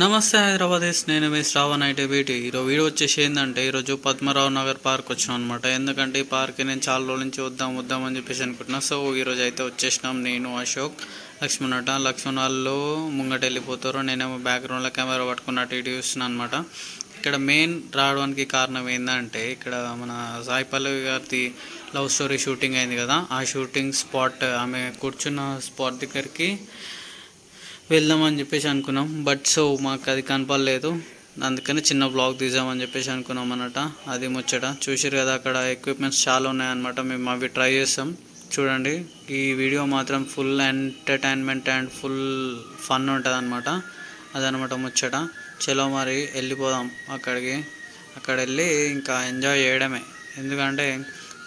నమస్తే హైదరాబాద్ నేను మీ శ్రావణ్ ఐటీ బీటీ ఈరోజు వీడియో వచ్చేసి ఏంటంటే ఈరోజు పద్మరావు నగర్ పార్క్ వచ్చినాం అనమాట ఎందుకంటే ఈ పార్క్ నేను చాలా రోజుల నుంచి వద్దాం వద్దాం అని చెప్పేసి అనుకుంటున్నా. సో ఈరోజు అయితే వచ్చేసినాం నేను అశోక్ లక్ష్మణ్ అట లక్ష్మణ్ వాళ్ళు ముంగట వెళ్ళిపోతారు. నేనేమో బ్యాక్గ్రౌండ్లో కెమెరా పట్టుకున్నట్టు ఇటు చూస్తున్నాను అనమాట ఇక్కడ మెయిన్ రావడానికి కారణం ఏంటంటే ఇక్కడ మన సాయి పల్లవి గారిది లవ్ స్టోరీ షూటింగ్ అయింది కదా. ఆ షూటింగ్ స్పాట్ ఆమె కూర్చున్న స్పాట్ దగ్గరికి వెళ్దామని చెప్పేసి అనుకున్నాం. బట్ సో మాకు అది కనపడలేదు. అందుకని చిన్న బ్లాగ్ తీసామని చెప్పేసి అనుకున్నాం అన్నమాట. అది ముచ్చట. చూసారు కదా అక్కడ ఎక్విప్మెంట్స్ చాలా ఉన్నాయన్నమాట. మేము అవి ట్రై చేస్తాం. చూడండి. ఈ వీడియో మాత్రం full entertainment and full fun ఉంటుంది అనమాట అదనమాట ముచ్చట. చలో మరి వెళ్ళిపోదాం అక్కడికి. అక్కడ వెళ్ళి ఇంకా ఎంజాయ్ చేయడమే. ఎందుకంటే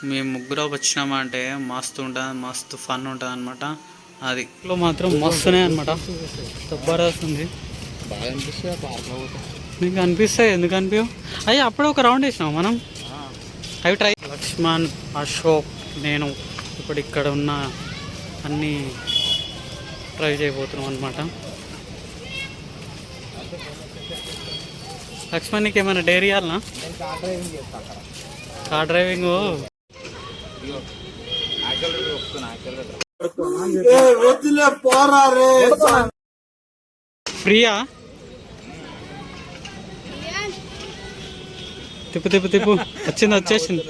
మేము ముగ్గురు వచ్చినామంటే మస్తు ఉంటుంది మస్తు ఫన్ ఉంటుంది అనమాట అది. లో మాత్రం మస్తునే అనమాట జబర్దస్త్ ఉంది నీకు అనిపిస్తాయి ఎందుకు అనిపించవు అయ్యి అప్పుడే ఒక రౌండ్ వేసినాం మనం. అవి ట్రై లక్ష్మణ్ అశోక్ నేను ఇప్పుడు ఇక్కడ ఉన్న అన్నీ ట్రై చేయబోతున్నాం అనమాట లక్ష్మణ్ నీకు ఏమైనా డైరీ ఇవ్వాలనా నేను కార్ డ్రైవింగ్ ఫ్రీయా తిప్పు తిప్పు తిప్పు. వచ్చింది వచ్చేసింది.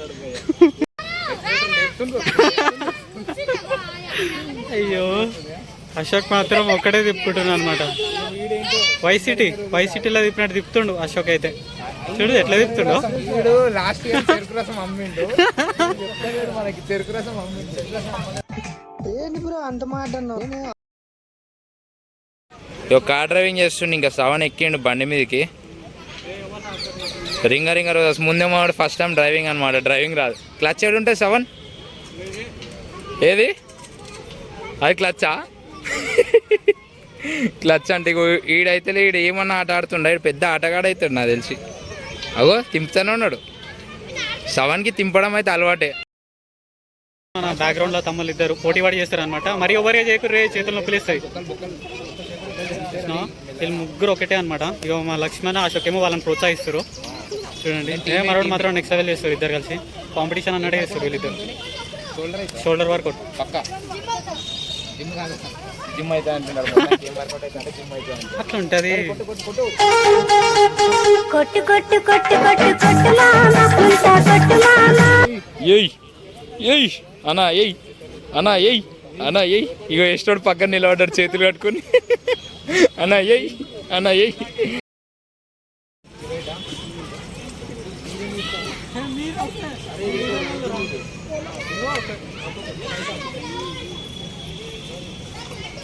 అయ్యో అశోక్ మాత్రం ఒక్కడే తిప్పుకుంటున్నా అనమాట వైసిటీ వైసిటీలో తిప్పినట్టు తిప్పుతుండు అశోక్ అయితే. చూడు ఎట్లా తిప్పుతుండో. వీడు లాస్ట్ ఇయర్ చెరుకు రసం అమ్మిండు. మనకి చెరుకు రసం అమ్మిండు. కార్ డ్రైవింగ్ చేస్తుండే ఇంకా సెవెన్ ఎక్కిండు బండి మీదకి. రింగ రింగ రోజు ముందే మాడు ఫస్ట్ టైం డ్రైవింగ్ అనమాట డ్రైవింగ్ రాదు. క్లచ్ ఏడు ఉంటుంది సెవెన్ ఏది? అది క్లచ్చా క్లచ్ అంటే ఈడైతే ఈడు ఏమన్నా ఆట ఆడుతుండే? ఈడు పెద్ద ఆటగాడు అవుతాడు నాకు తెలిసి. అగో తింపుతానే ఉన్నాడు. సెవెన్కి తింపడం అయితే అలవాటే. మన బ్యాక్గ్రౌండ్లో తమ్ముళ్ళు ఇద్దరు పోటీ పడి చేస్తారు అనమాట మరి ఎవరే చేయకుర్రే చేతులు నొప్పులు ఇస్తాయి చూసినావా? వీళ్ళు ముగ్గురు ఒకటే అనమాట ఇక మా లక్ష్మణ అశోక్ ఏమో వాళ్ళని ప్రోత్సహిస్తారు. చూడండి. ఏ మరొకటి మాత్రం నెక్స్ట్ లెవెల్ చేస్తారు ఇద్దరు కలిసి. కాంపిటీషన్ అన్నట్టే చేస్తారు వీళ్ళిద్దరు. Shoulder workout. అట్లా ఉంటుంది. కొట్టు కొట్టు కొట్టు. కొట్టు కొట్టు ఏయ్. అన్నా ఏయ్. అన్నా ఏయ్. అన్నా ఏయ్. ఇగో ఎస్టోడు పక్కన నిలబడ్డాడు చేతులు కట్టుకుని. అన్నా ఏయ్. అన్నా ఏయ్.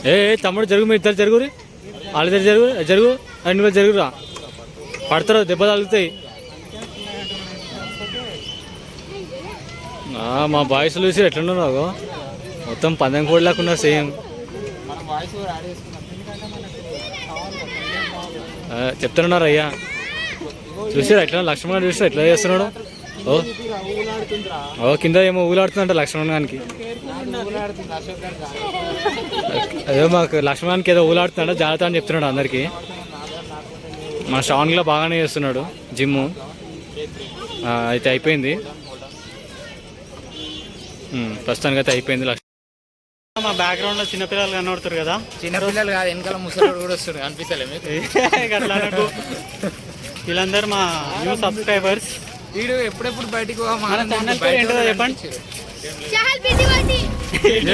ఏ తమ్ముడు జరుగు మీ ఇద్దరు జరుగురి. వాళ్ళిద్దరు జరుగు జరుగు రెండు వేలు జరుగురా. పడతారు దెబ్బ తగులుతాయి. మా బాయ్స్ చూసి ఎట్లున్నారు మొత్తం పందెం కోడిలాగా ఉన్నారు సేమ్. చెప్తున్నారు అయ్యా. చూసారు ఎట్లా? లక్ష్మణ్ చూస్తే ఎట్లా చేస్తున్నాడు? ఓ. ఓ కింద ఏమో ఊలాడుతుందంట లక్ష్మణ్ గారికి అదే మాకు లక్ష్మణానికి ఏదో ఊలాడుతున్నాడు జాగ్రత్త అని చెప్తున్నాడు అందరికి. మా శ్రావణ్లో బాగానే చేస్తున్నాడు జిమ్ అయితే అయిపోయింది. ప్రస్తుతానికి అయితే అయిపోయింది లక్ష్మణ్ మా బ్యాక్గ్రౌండ్లో చిన్నపిల్లలు కనబడుతారు కదా. చిన్నపిల్లలు కాదు వెనకాల ముసలి కూడా వస్తుంది అనిపిస్తలే మీకు. వీళ్ళందరూ మా న్యూ సబ్స్క్రైబర్స్ వీడు ఎప్పుడెప్పుడు బయటికి చెప్పండి.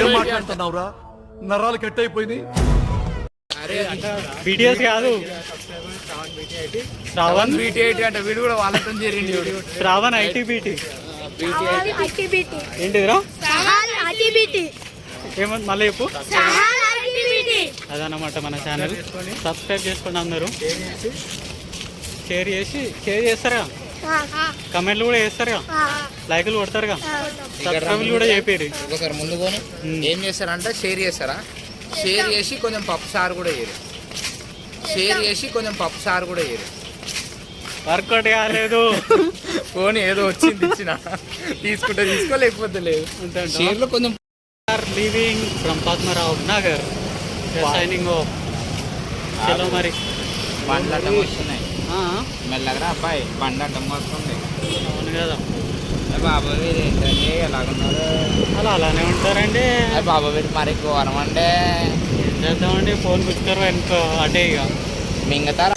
ఏం మాట్లాడుతున్నావురా? నరాలు కట్ అయిపోయింది అరే బీటీఎస్ కాదు. శ్రావణ్. బీటీ అంటే వీడు కూడా వాళ్ళతో వీడు శ్రావణ్ ఐటీ బిటి ఏంటిదిరా? మళ్ళీ చెప్పు. అదన్నమాట మన ఛానల్. సబ్స్క్రైబ్ చేసుకోండి. అందరూ. షేర్ చేసి. షేర్ చేస్తారుగా. కమెంట్లు కూడా చేస్తారుగా. లైకులు కొడతారుగా. సబ్స్క్రైబ్లు కూడా చెప్పారు ఒకసారి ముందు పోను ఏం చేస్తారంటే షేర్ చేస్తారా? షేర్ చేసి కొంచెం పప్పు సారు కూడా వేయరు షేర్ చేసి కొంచెం పప్పు సారు కూడా వేయరు వర్కౌట్ కాలేదు. ఫోన్ ఏదో వచ్చింది ఇచ్చిన. తీసుకుంటే తీసుకో లేకపోతే లేదు? షేర్లో కొంచెం are leaving from Padmarao Nagar signing off చలో మరి బండ్లు అడ్డం వస్తున్నాయి. ఆ, మెల్లగరా అబ్బాయి బండి అడ్డం వస్తుంది. అవును కదా. బాబు వీరు ఏంటండి? ఎలాగున్నారు? అలా అలానే ఉంటారండి. బాబు వీరు మరి ఘోరం అంటే ఏం చేద్దామండి? ఫోన్ పుచ్చుకోరు వెనుకో అటే ఇక. మింగతారా?